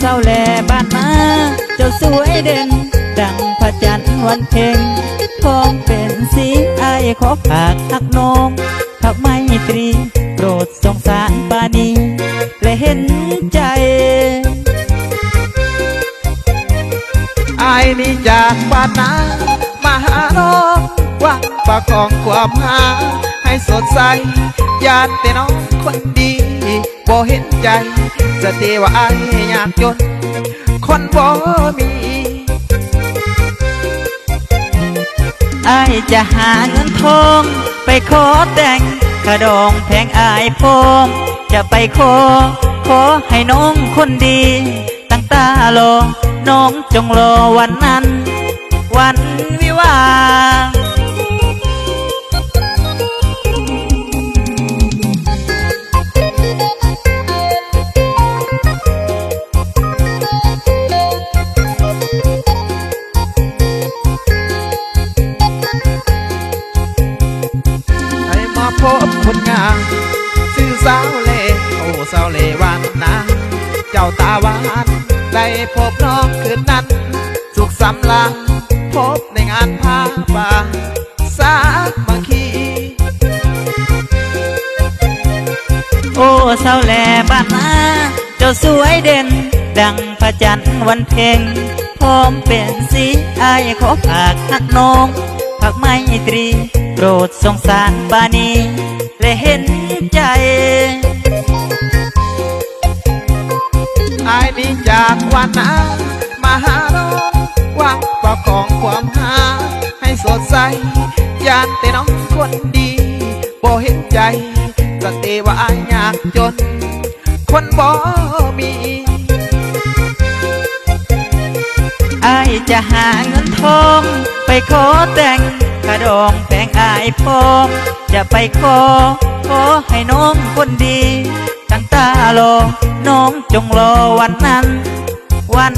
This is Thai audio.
เศร้าแลบ้านนาเจ้าสวยเด่น ดังพระจันทร์วันเพ็ญพร้อมเป็นสีไอายขอฝากหักน้องผักไมตรีโปรดสงสารปานีและเห็นใจอายนี่จากบ้านนามาหาน้องวังประคองความหาให้สดใสญาติแต่น้องคนดี บ่เห็นใจสติว่าไอายอยากจน คนบ่มีไอายจะหาเงินทองไปขอแต่งกระดองแพงอายพมจะไปขอขอให้น้องคนดี ตั้งตารอน้องจงรอวันนั้น วันวิ พบคนงามชื่อสาวเลโอ้สาวเลวันนาเจ้าตาหวานได้พบน้องคืนนั้น สุขสำลังพบในงานพาป่าสามัคคีโอ้เศร้าแลบ้านนาเจ้าสวยเด่น ดังพระจันทร์วันเพ็ญพร้อมเป็นสีอายขอฝากหักน้องผักไมตรี โปรดสงสารบานีและเห็นใจอายนี้จากวันน้ามาหาน้องวังประคองความหา ให้สดใสยานแต่น้องคนดีบ่เห็นใจสติว่าอายยากจน คนบ่มีอายจะหาเงินทองไปขอแต่งกระดองแพง อายพ่อจะไปขอขอให้น้องคนดีตั้งตารอน้องจงรอวันนั้น วัน